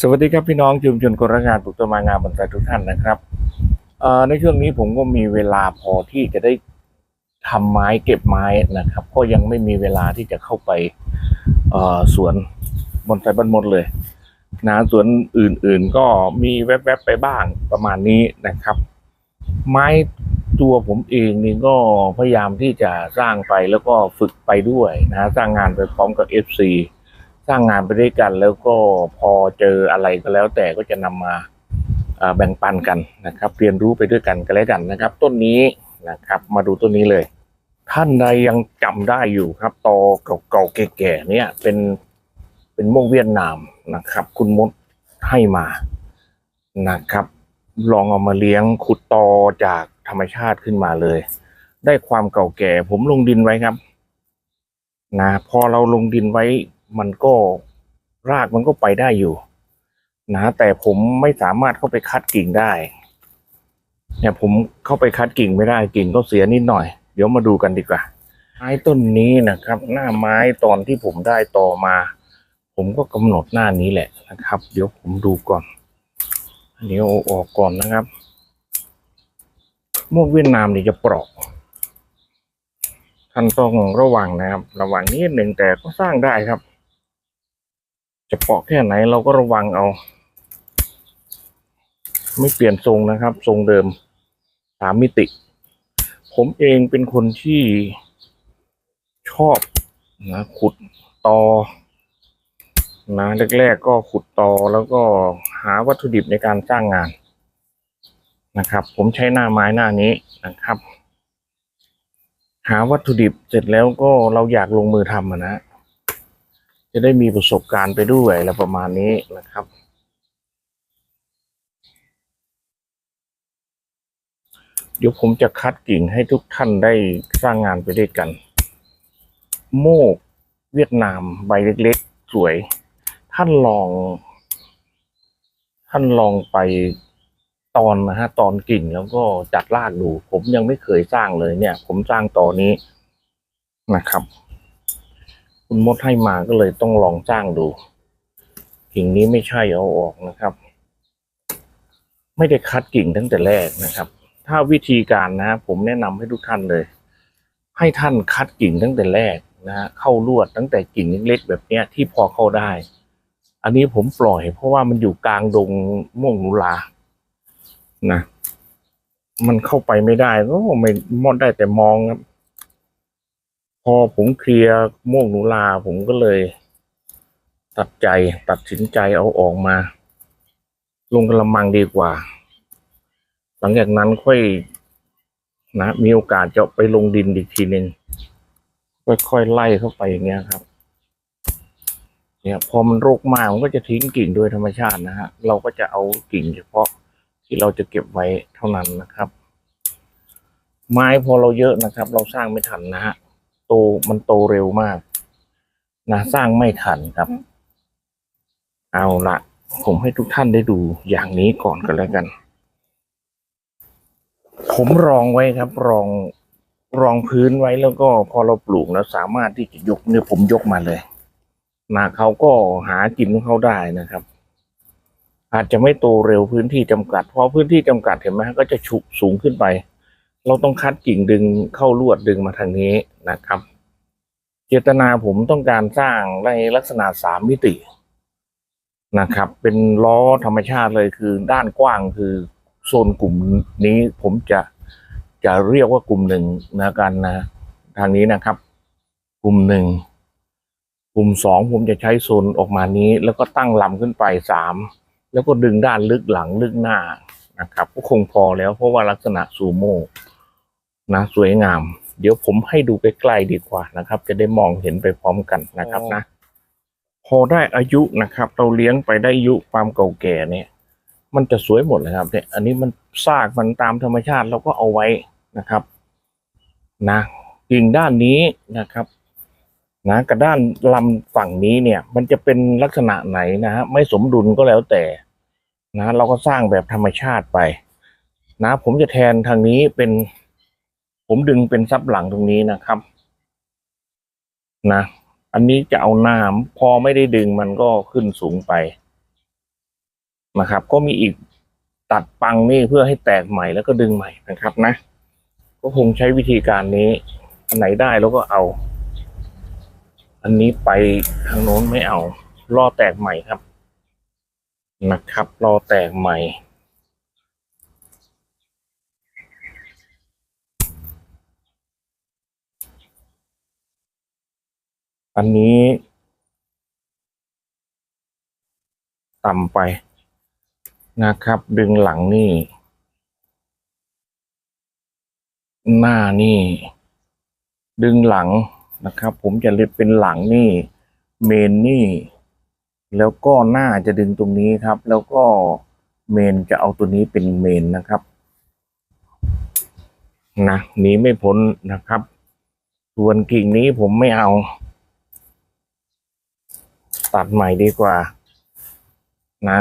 สวัสดีครับพี่น้องชุมชนคนรักงานปลูกต้นไม้งามบอนไซทุกท่านนะครับในช่วงนี้ผมก็มีเวลาพอที่จะได้ทำไม้เก็บไม้นะครับ ก็ยังไม่มีเวลาที่จะเข้าไปสวนบอนไซบ้านมดเลยนะสวนอื่นๆก็มีแวบๆไปบ้างประมาณนี้นะครับ ไม้ตัวผมเองนี่ก็พยายามที่จะสร้างไปแล้วก็ฝึกไปด้วยนะสร้างงานไปพร้อมกับ FC สร้างงานไปด้วยกัน แล้วก็พอเจออะไรก็แล้ว แต่ก็จะนำมาอ่าแบ่งปันกันนะครับ เรียนรู้ไปด้วยกันก็แล้วกันนะครับ ต้นนี้นะครับ มาดูต้นนี้เลย ท่านใดยังจำได้อยู่ครับตอเก่าๆแก่ๆเนี่ยเป็นเป็นโมกเวียดนามนะครับ คุณมดให้มานะครับ ลองเอามาเลี้ยงขุดตอจากธรรมชาติขึ้นมาเลย ได้ความเก่าแก่ ผมลงดินไว้ครับนะพอเราลงดินไว้ มันก็รากมันก็ไปได้อยู่นะแต่ผมไม่สามารถเข้าไปคัดกิ่งได้ เนี่ยผมเข้าไปคัดกิ่งไม่ได้กิ่งก็เสียนิดหน่อย เดี๋ยวมาดูกันดีกว่าไม้ต้นนี้นะครับ หน้าไม้ตอนที่ผมได้ต่อมา ผมก็กำหนดหน้านี้แหละนะครับ เดี๋ยวผมดูก่อนเดี๋ยวออกก่อนนะครับมวงเวียดนามนี่จะเปราะท่านต้องระวังนะครับ ระวังนิดหนึ่งแต่ก็สร้างได้ครับ จะเปาะแค่ไหนเราก็ระวังเอา ไม่เปลี่ยนทรงนะครับ ทรงเดิมสามมิติ ผมเองเป็นคนที่ชอบนะขุดตอนะแรกๆก็ขุดตอแล้วก็หาวัตถุดิบในการสร้างงานนะครับ ผมใช้หน้าไม้หน้านี้นะครับ หาวัตถุดิบเสร็จแล้วก็เราอยากลงมือทำนะ จะได้มีประสบการณ์ไปด้วยอะไรประมาณนี้นะครับ เดี๋ยวผมจะคัดกิ่งให้ทุกท่านได้สร้างงานไปด้วยกัน โมกเวียดนามใบเล็กๆ สวย ท่านลอง ท่านลองไปตอนนะฮะตอนกิ่งแล้วก็จัดรากดู ผมยังไม่เคยสร้างเลยเนี่ย ผมสร้างตอนนี้นะครับ คุณมดให้มาก็เลยต้องลองสร้างดูกิ่งนี้ไม่ใช่เอาออกนะครับ ไม่ได้คัดกิ่งตั้งแต่แรกนะครับ ถ้าวิธีการนะ ผมแนะนำให้ทุกท่านเลย ให้ท่านคัดกิ่งตั้งแต่แรกนะเข้าลวดตั้งแต่กิ่งเล็กๆแบบเนี้ยที่พอเข้าได้ อันนี้ผมปล่อย เพราะว่ามันอยู่กลางดงม่วงนูลานะ มันเข้าไปไม่ได้ก็ไม่มอดได้แต่มองครับ พอผมเคลียร์ม่วงหนูลาผมก็เลย ตัดใจตัดสินใจเอาออกมา ลงกระมังดีกว่า หลังจากนั้นค่อยนะ มีโอกาสจะไปลงดินอีกทีหนึ่งค่อยๆไล่เข้าไปอย่างเงี้ยครับ เนี่ยพอมันรกมากมันก็จะทิ้งกิ่งโดยธรรมชาตินะฮะ เราก็จะเอากิ่งเฉพาะที่เราจะเก็บไว้เท่านั้นนะครับ ไม้พอเราเยอะนะครับ เราสร้างไม่ทันนะฮะ โตมันโตเร็วมาก นะสร้างไม่ทันครับ เอาละผมให้ทุกท่านได้ดูอย่างนี้ก่อนกันแล้วกัน ผมรองไว้ครับ รองรองพื้นไว้แล้วก็พอเราปลูกแล้วสามารถที่จะยกเนี่ยผมยกมาเลยนะเขาก็หากินของเขาได้นะครับ อาจจะไม่โตเร็วพื้นที่จำกัด เพราะพื้นที่จำกัดเห็นไหมฮะก็จะฉุกสูงขึ้นไป เราต้องคัดกิ่งดึงเข้าลวดดึงมาทางนี้ นะครับ เจตนาผมต้องการสร้างในลักษณะสามมิตินะครับ เป็นล้อธรรมชาติเลยคือด้านกว้างคือโซนกลุ่มนี้ผมจะจะเรียกว่ากลุ่มหนึ่งนะกันนะทางนี้นะครับ กลุ่มหนึ่งกลุ่มสองผมจะใช้โซนออกมานี้ แล้วก็ตั้งลำขึ้นไปสามแล้วก็ดึงด้านลึกหลังลึกหน้านะครับ ก็คงพอแล้วเพราะว่าลักษณะซูโม่นะสวยงาม เดี๋ยวผมให้ดูใกล้ๆดีกว่านะครับ จะได้มองเห็นไปพร้อมกันนะครับนะ พอได้อายุนะครับ เราเลี้ยงไปได้อายุความเก่าแก่เนี่ย มันจะสวยหมดเลยครับเนี่ย อันนี้มันซากมันตามธรรมชาติเราก็เอาไว้นะครับ นะกิ่งด้านนี้นะครับนะกับด้านลำฝั่งนี้เนี่ย มันจะเป็นลักษณะไหนนะฮะไม่สมดุลก็แล้วแต่ นะ เราก็สร้างแบบธรรมชาติไป นะ ผมจะแทนทางนี้เป็น ผมดึงเป็นซับหลังตรงนี้นะครับ นะ อันนี้จะเอาน้ำพอไม่ได้ดึงมันก็ขึ้นสูงไปนะครับ ก็มีอีกตัดปังนี่เพื่อให้แตกใหม่แล้วก็ดึงใหม่นะครับนะ ก็คงใช้วิธีการนี้ อันไหนได้แล้วก็เอา อันนี้ไปทางโน้นไม่เอา รอแตกใหม่ครับ นะครับ รอแตกใหม่ อันนี้ ต่ำไปนะครับ ดึงหลังนี่ หน้านี่ ดึงหลังนะครับ ผมจะเรียกเป็นหลังนี่ เมนนี่ แล้วก็หน้าจะดึงตรงนี้ครับ แล้วก็เมนจะเอาตัวนี้เป็นเมนนะครับนะหนีไม่พ้นนะครับ ส่วนกิ่งนี้ผมไม่เอา ตัดใหม่ดีกว่า นะ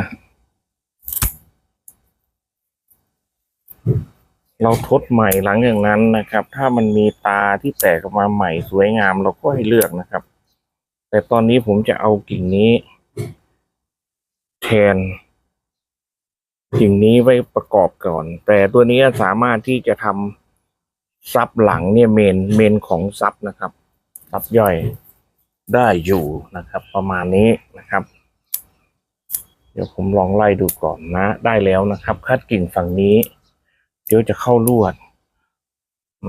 เราทดใหม่หลังอย่างนั้นนะครับ ถ้ามันมีตาที่แตกออกมาใหม่สวยงามเราก็ให้เลือกนะครับ แต่ตอนนี้ผมจะเอากิ่งนี้ แทนกิ่งนี้ไว้ประกอบก่อน แต่ตัวนี้สามารถที่จะทำซับหลังเนี่ยเมนเมนของซับนะครับซับย่อย ได้อยู่นะครับ ประมาณนี้นะครับ เดี๋ยวผมลองไล่ดูก่อนนะ ได้แล้วนะครับ คัดกิ่งฝั่งนี้ เดี๋ยวจะเข้าลวด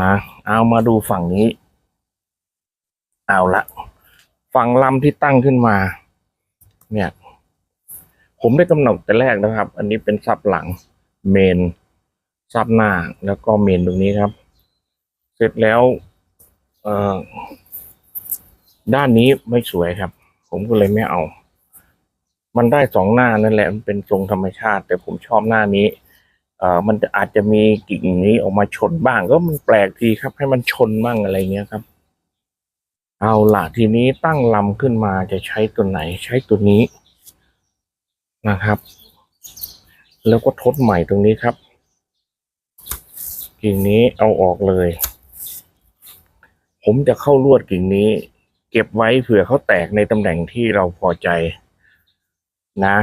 นะ เอามาดูฝั่งนี้ เอาละฝั่งลำที่ตั้งขึ้นมา เนี่ย ผมได้กำหนดแต่แรกนะครับ อันนี้เป็นซับหลังเมนซับหน้าแล้วก็เมนตรงนี้ครับ เสร็จแล้ว เอ่อ ด้านนี้ไม่สวยครับ ผมก็เลยไม่เอา มันได้สองหน้านั่นแหละ มันเป็นทรงธรรมชาติ แต่ผมชอบหน้านี้ เอ่อ มันจะอาจจะมีกิ่งนี้ออกมาชนบ้าง ก็มันแปลกทีครับ ให้มันชนบ้างอะไรเงี้ยครับ เอาล่ะทีนี้ตั้งลำขึ้นมาจะใช้ตัวไหน ใช้ตัวนี้นะครับ แล้วก็ทดใหม่ตรงนี้ครับ กิ่งนี้เอาออกเลย ผมจะเข้าลวดกิ่งนี้ เก็บไว้เผื่อเขาแตกในตำแหน่งที่เราพอใจนะ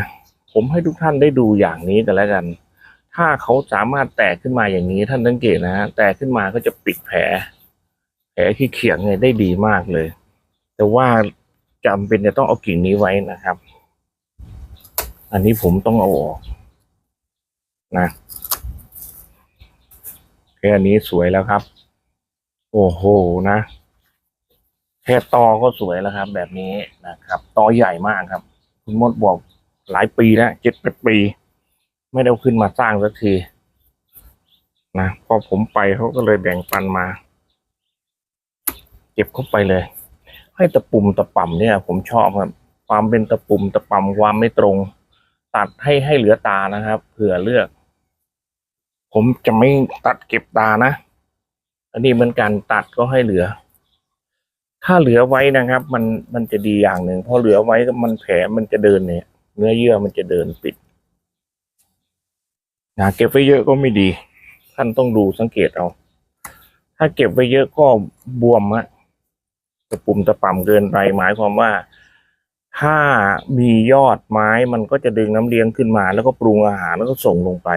ผมให้ทุกท่านได้ดูอย่างนี้กันแล้วกัน ถ้าเขาสามารถแตกขึ้นมาอย่างนี้ท่านสังเกตนะฮะแตกขึ้นมาก็จะปิดแผล แผลที่เขียงเนี่ยได้ดีมากเลย แต่ว่าจำเป็นจะต้องเอากิ่งนี้ไว้นะครับ อันนี้ผมต้องเอาออกนะแค่นี้สวยแล้วครับ โอ้โหนะ แค่ตอก็สวยแล้วครับ แบบนี้นะครับ ตอใหญ่มากครับ คุณมดบอกหลายปีแล้วเจ็ดแปดปี ไม่ได้ขึ้นมาสร้างสักทีนะพอผมไปเขาก็เลยแบ่งปันมา เก็บเข้าไปเลย ให้ตะปุ่มตะป่ำเนี่ย ผมชอบครับ ความเป็นตะปุ่มตะป่ำความไม่ตรง ตัดให้ให้เหลือตานะครับเผื่อเลือก ผมจะไม่ตัดเก็บตานะ อันนี้เหมือนกันตัดก็ให้เหลือ ถ้าเหลือไว้นะครับ มันมันจะดีอย่างหนึ่งพอเหลือไว้มันแผลมันจะเดินเนี่ย เนื้อเยื่อมันจะเดินปิดนะเก็บไว้เยอะก็ไม่ดี ท่านต้องดูสังเกตเอา ถ้าเก็บไว้เยอะก็บวมอะตะปุ่มตะป่ำเกินไปหมายความว่า ถ้ามียอดไม้มันก็จะดึงน้ำเลี้ยงขึ้นมา แล้วก็ปรุงอาหารแล้วก็ส่งลงไป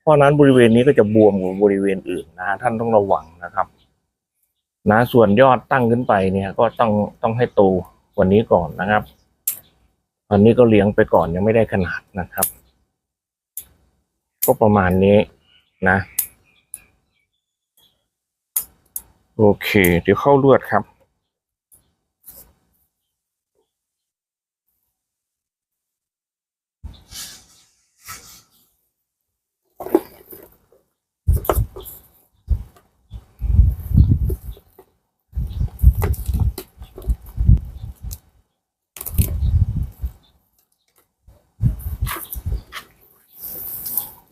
เพราะฉะนั้นบริเวณนี้ก็จะบวมกว่าบริเวณอื่นนะ ท่านต้องระวังนะครับ นะส่วนยอดตั้งขึ้นไปเนี่ย ก็ต้องต้องให้โตกวันนี้ก่อนนะครับ ตอนนี้ก็เลี้ยงไปก่อนยังไม่ได้ขนาดนะครับ ก็ประมาณนี้นะ โอเค เดี๋ยวเข้าลวดครับ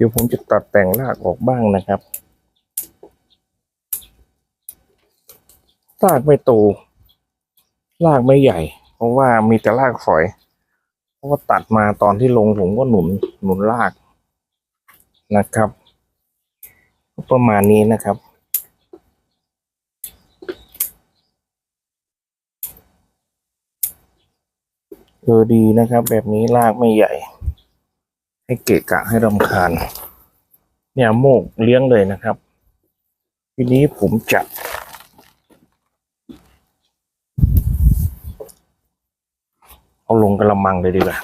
ดี๋ยวผมจะตัดแต่งรากออกบ้างนะครับรากไม่โตรากไม่ใหญ่ เพราะว่ามีแต่รากฝอย เพราะว่าตัดมาตอนที่ลงผมก็หนุนหนุนรากนะครับ ประมาณนี้นะครับ เออดีนะครับ แบบนี้รากไม่ใหญ่ ให้เกะกะให้รำคาญ เนี่ยโมกเลี้ยงเลยนะครับ ทีนี้ผมจะ เอาลงกระมังเลยดีกว่า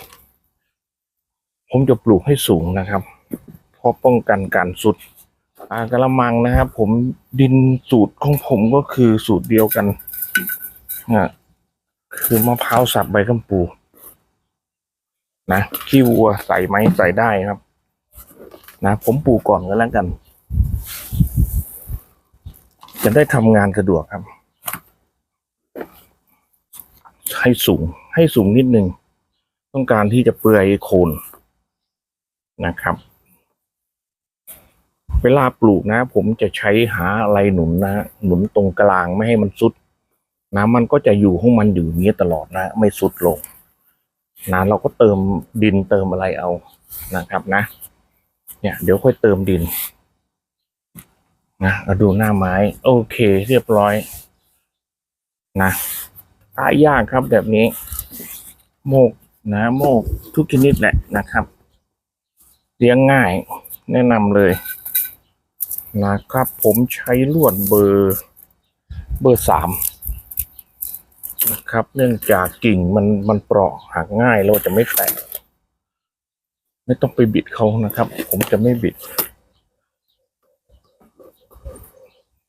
ผมจะปลูกให้สูงนะครับ เพราะป้องกันการสุด อากระมังนะครับ ผมดินสูตรของผมก็คือสูตรเดียวกันนะคือมะพร้าวสับใบกัมปู นะขี้วัวใส่ไหมใส่ได้ครับ นะผมปลูกก่อนก็แล้วกัน จะได้ทำงานสะดวกครับ ให้สูงให้สูงนิดนึง ต้องการที่จะเปลือยโคนนะครับ เวลาปลูกนะ ผมจะใช้หาอะไรหนุนนะหนุนตรงกลางไม่ให้มันสุดนะมันก็จะอยู่ของมันอยู่อย่างนี้ตลอดนะ ไม่สุดลง นะเราก็เติมดินเติมอะไรเอานะครับนะ เนี่ย เดี๋ยวค่อยเติมดินนะเราดูหน้าไม้ โอเค เรียบร้อย นะตายากครับแบบนี้ โมกนะโมกทุกชนิดแหละนะครับเลี้ยงง่ายแนะนำเลย นะครับ ผมใช้ลวดเบอร์ เบอร์สาม นะครับ เนื่องจากกิ่งมันมันเปราะหักง่ายเราจะไม่แตกไม่ต้องไปบิดเขานะครับ ผมจะไม่บิด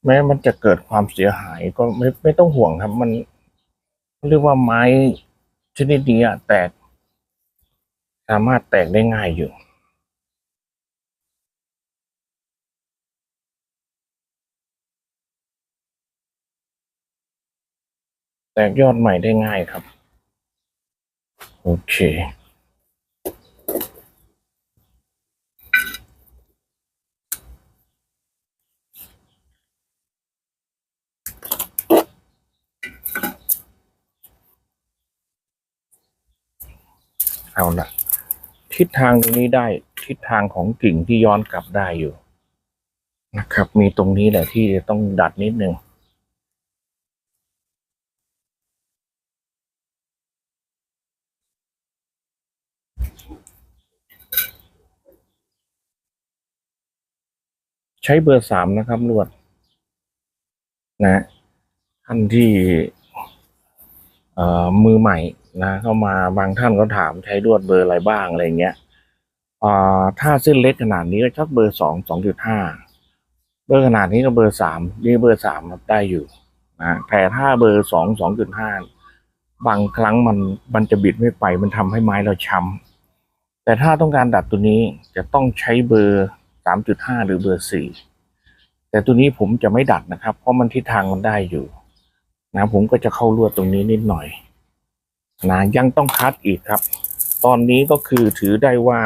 แม้มันจะเกิดความเสียหายก็ไม่ไม่ต้องห่วงครับ มันเรียกว่าไม้ชนิดนี้อะแตก สามารถแตกได้ง่ายอยู่ กยอดใหม่ได้ง่ายครับ โอเค เอาละทิศทางตรงนี้ได้ทิศทางของกิ่งที่ย้อนกลับได้อยู่นะครับ มีตรงนี้แหละที่จะต้องดัดนิดนึง ช้เบอร์สามนะครับลวดนะท่านที่เอ่อมือใหม่นะเข้ามาบางท่านก็ถามใช้ลวดเบอร์อะไรบ้างอะไรเงี้ยอ่ถ้าเส้นเล็กขนาดนี้ก็ชักเบอร์สองสองจุดห้าเบอร์ขนาดนี้ก็เบอร์สามนี่เบอร์สามได้อยู่นะแต่ถ้าเบอร์สองสองจุดห้าบางครั้งมันมันจะบิดไม่ไป มันทำให้ไม้เราช้ำแต่ถ้าต้องการดัดตัวนี้จะต้องใช้เบอร์ สามจุดห้าหรือเบอร์สี่แต่ตัวนี้ผมจะไม่ดัดนะครับ เพราะมันทิศทางมันได้อยู่ นะผมก็จะเข้าลวดตรงนี้นิดหน่อย นะยังต้องคัดอีกครับ ตอนนี้ก็คือถือได้ว่า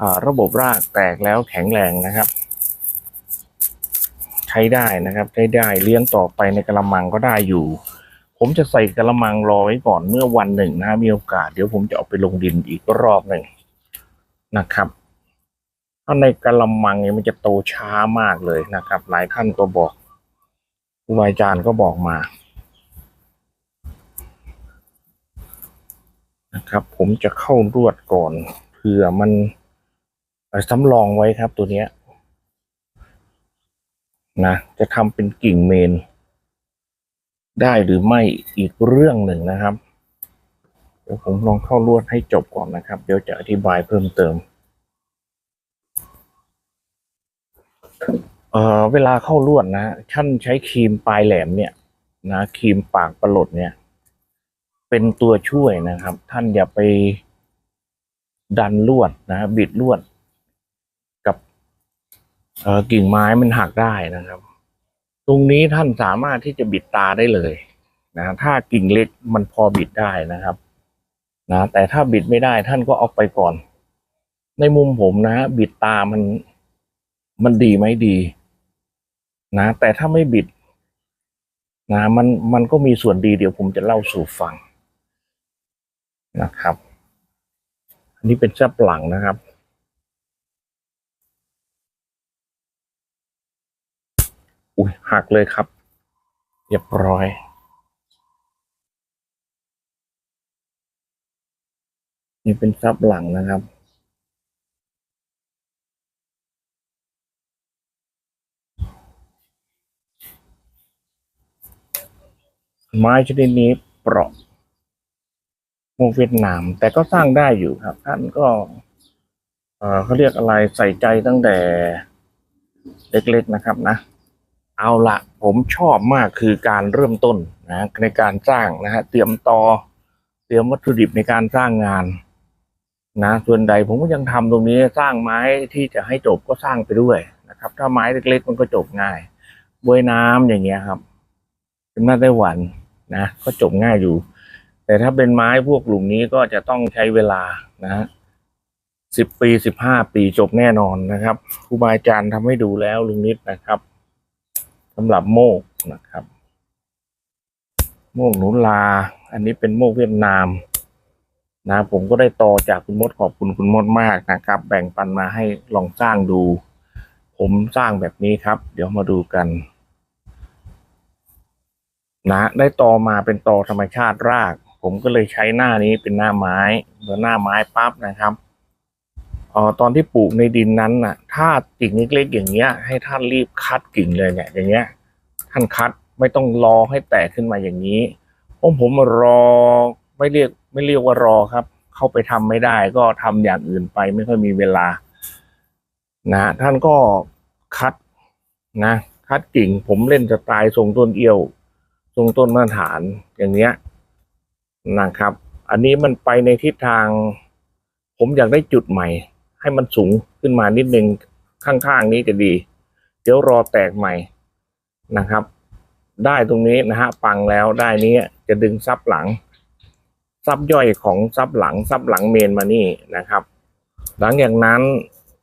อ่าระบบรากแตกแล้วแข็งแรงนะครับ ใช้ได้นะครับใช้ได้เลี้ยงต่อไปในกระมังก็ได้อยู่ ผมจะใส่กระมังรอไว้ก่อนเมื่อวันหนึ่งนะมีโอกาสเดี๋ยวผมจะเอาไปลงดินอีกรอบหนึ่งนะครับ ถ้าในกระมังเนี่ยมันจะโตช้ามากเลยนะครับ หลายท่านก็บอกครูบาอาจารย์ก็บอกมา นะครับ ผมจะเข้ารวดก่อนเผื่อมันสำรองไว้ครับตัวเนี้ยนะจะทำเป็นกิ่งเมน ได้หรือไม่อีกเรื่องหนึ่งนะครับ เดี๋ยวผมลองเข้ารวดให้จบก่อนนะครับ เดี๋ยวจะอธิบายเพิ่มเติม เอ่อเวลาเข้ารวดนะท่านใช้ครีมปลายแหลมเนี่ย นะครีมปากประหลดเนี่ย เป็นตัวช่วยนะครับ ท่านอย่าไปดันลวดนะบิดลวด กับเอ่อกิ่งไม้มันหักได้นะครับ ตรงนี้ท่านสามารถที่จะบิดตาได้เลยนะถ้ากิ่งเล็กมันพอบิดได้นะครับ นะ แต่ถ้าบิดไม่ได้ท่านก็เอาไปก่อน ในมุมผมนะบิดตามัน มันดีไหมดี นะ แต่ถ้าไม่บิด นะ มันมันก็มีส่วนดีเดี๋ยวผมจะเล่าสู่ฟังนะครับ อันนี้เป็นซับหลังนะครับ อุ้ยหักเลยครับเรียบร้อยนี่เป็นซับหลังนะครับ ไม้ชนิดนี้เปราะโมกเวียดนาม แต่ก็สร้างได้อยู่ครับ ท่านก็เออเขาเรียกอะไรใส่ใจตั้งแต่เล็กๆนะครับนะ เอาละผมชอบมากคือการเริ่มต้นนะในการสร้างนะฮะเตรียมต่อเตรียมวัตถุดิบในการสร้างงานนะส่วนใดผมก็ยังทำตรงนี้สร้างไม้ที่จะให้จบก็สร้างไปด้วยนะครับ ถ้าไม้เล็กๆมันก็จบง่ายบวยน้ำอย่างเงี้ยครับเป็นมาไต้หวัน นะก็จบง่ายอยู่ แต่ถ้าเป็นไม้พวกกลุ่มนี้ก็จะต้องใช้เวลานะฮะสิบปีสิบห้าปีจบแน่นอนนะครับครูบาอาจารย์ทำให้ดูแล้วลุงนิดนะครับสำหรับโมกนะครับ โมกหนุลา อันนี้เป็นโมกเวียดนามนะผมก็ได้ต่อจากคุณมดขอบคุณคุณมดมากนะครับ แบ่งปันมาให้ลองสร้างดู ผมสร้างแบบนี้ครับ เดี๋ยวมาดูกัน นะ ได้ตอมาเป็นตอธรรมชาติราก ผมก็เลยใช้หน้านี้เป็นหน้าไม้เมื่อหน้าไม้ปั๊บนะครับออตอนที่ปลูกในดินนั้นน่ะ ถ้ากิ่งเล็กๆอย่างเงี้ย ให้ท่านรีบคัดกิ่งเลยเนี่ย อย่างเงี้ย ท่านคัดไม่ต้องรอให้แตกขึ้นมาอย่างนี้ผมผมรอไม่เรียกไม่เรียกว่ารอครับ เข้าไปทำไม่ได้ก็ทำอย่างอื่นไปไม่ค่อยมีเวลา นะท่านก็คัดนะ คัดกิ่งผมเล่นสไตล์ทรงต้นเอี้ยว ทรงต้นมาตรฐานอย่างเนี้ยนะครับ อันนี้มันไปในทิศทาง ผมอยากได้จุดใหม่ ให้มันสูงขึ้นมานิดนึงข้างๆนี้จะดี เดี๋ยวรอแตกใหม่นะครับ ได้ตรงนี้นะฮะปังแล้วได้นี้จะดึงซับหลังซับย่อยของซับหลังซับหลังเมนมานี่นะครับ หลังจากนั้น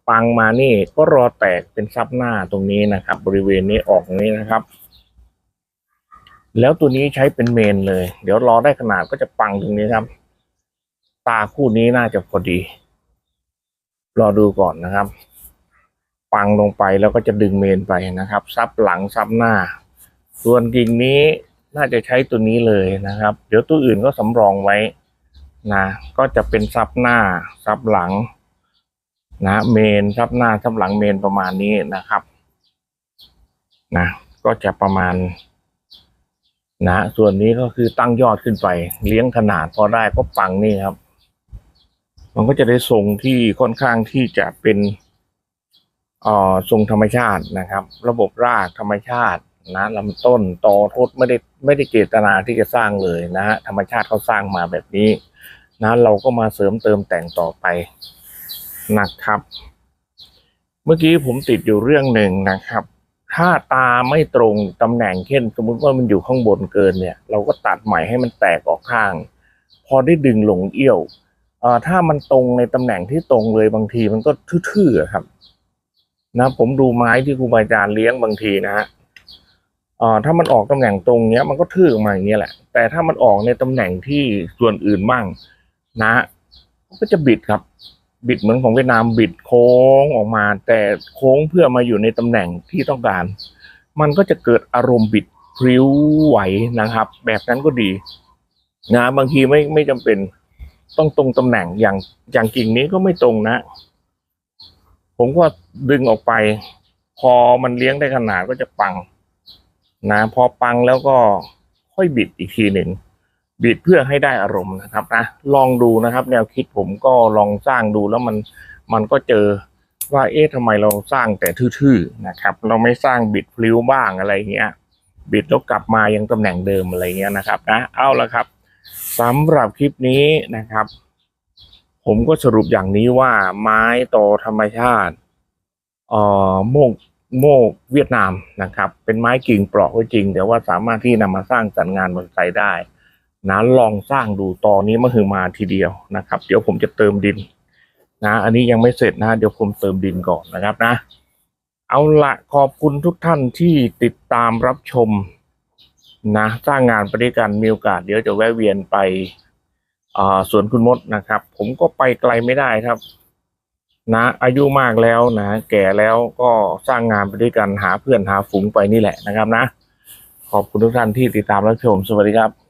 ปังมานี่ก็รอแตกเป็นซับหน้าตรงนี้นะครับ บริเวณนี้ออกนี้นะครับ แล้วตัวนี้ใช้เป็นเมนเลย เดี๋ยวรอได้ขนาดก็จะปังตรงนี้ครับ ตาคู่นี้น่าจะพอดี รอดูก่อนนะครับ ปังลงไปแล้วก็จะดึงเมนไปนะครับ ซับหลังซับหน้า ส่วนกิ่งนี้น่าจะใช้ตัวนี้เลยนะครับ เดี๋ยวตัวอื่นก็สำรองไว้นะก็จะเป็นซับหน้าซับหลัง นะเมนซับหน้าซับหลังเมนประมาณนี้นะครับ นะ ก็จะประมาณ นะส่วนนี้ก็คือตั้งยอดขึ้นไป เลี้ยงขนาดพอได้ก็ปังนี่ครับ มันก็จะได้ทรงที่ค่อนข้างที่จะเป็นอ่อทรงธรรมชาตินะครับ ระบบรากธรรมชาตินะลำต้นตอทดไม่ได้ไม่ได้เจตนาที่จะสร้างเลยนะฮะธรรมชาติเขาสร้างมาแบบนี้นะเราก็มาเสริมเติมแต่งต่อไปนะครับ เมื่อกี้ผมติดอยู่เรื่องหนึ่งนะครับ ถ้าตาไม่ตรงตำแหน่งเช่น สมมุติว่ามันอยู่ข้างบนเกินเนี่ย เราก็ตัดใหม่ให้มันแตกออกข้าง พอได้ดึงหลงเอี้ยวถ้ามันตรงในตำแหน่งที่ตรงเลยบางทีมันก็ทื่อๆครับ นะ ผมดูไม้ที่ครูบาอาจารย์เลี้ยงบางทีนะฮะถ้ามันออกตำแหน่งตรงเนี้ยมันก็ทื่อมาอย่างเงี้ยแหละ แต่ถ้ามันออกในตำแหน่งที่ส่วนอื่นบ้างนะก็จะบิดครับ บิดเหมือนของเวียดนามบิดโค้งออกมา แต่โค้งเพื่อมาอยู่ในตำแหน่งที่ต้องการ มันก็จะเกิดอารมณ์บิดพริ้วไหวนะครับ แบบนั้นก็ดีนะบางทีไม่ไม่จำเป็นต้องตรงตำแหน่งอย่างอย่างกิ่งนี้ก็ไม่ตรงนะ ผมก็ดึงออกไป พอมันเลี้ยงได้ขนาดก็จะปัง นะ พอปังแล้วก็ค่อยบิดอีกทีหนึ่ง บิดเพื่อให้ได้อารมณ์นะครับนะลองดูนะครับ แนวคิดผมก็ลองสร้างดูแล้วมันมันก็เจอว่าเอ๊ะทำไมเราสร้างแต่ทื่อๆนะครับ เราไม่สร้างบิดพลิ้วบ้างอะไรเงี้ย บิดแล้วกลับมายังตำแหน่งเดิมอะไรเงี้ยนะครับนะเอาละครับสำหรับคลิปนี้นะครับ ผมก็สรุปอย่างนี้ว่าไม้ตอธรรมชาติเอ่อโมกโมกเวียดนามนะครับ เป็นไม้กิ่งเปราะก็จริง แต่ว่าสามารถที่นำมาสร้างสรรค์งานบนไซได้ นะลองสร้างดูตอนนี้มาคือมาทีเดียวนะครับ เดี๋ยวผมจะเติมดินนะ อันนี้ยังไม่เสร็จนะ เดี๋ยวผมเติมดินก่อนนะครับนะ เอาละขอบคุณทุกท่านที่ติดตามรับชมนะ สร้างงานไปด้วยกันมีโอกาสเดี๋ยวจะแวะเวียนไปสวนคุณมดนะครับ ผมก็ไปไกลไม่ได้ครับ นะอายุมากแล้วนะ แก่แล้วก็สร้างงานไปด้วยกันหาเพื่อนหาฝูงไปนี่แหละนะครับนะ ขอบคุณทุกท่านที่ติดตามรับชมสวัสดีครับ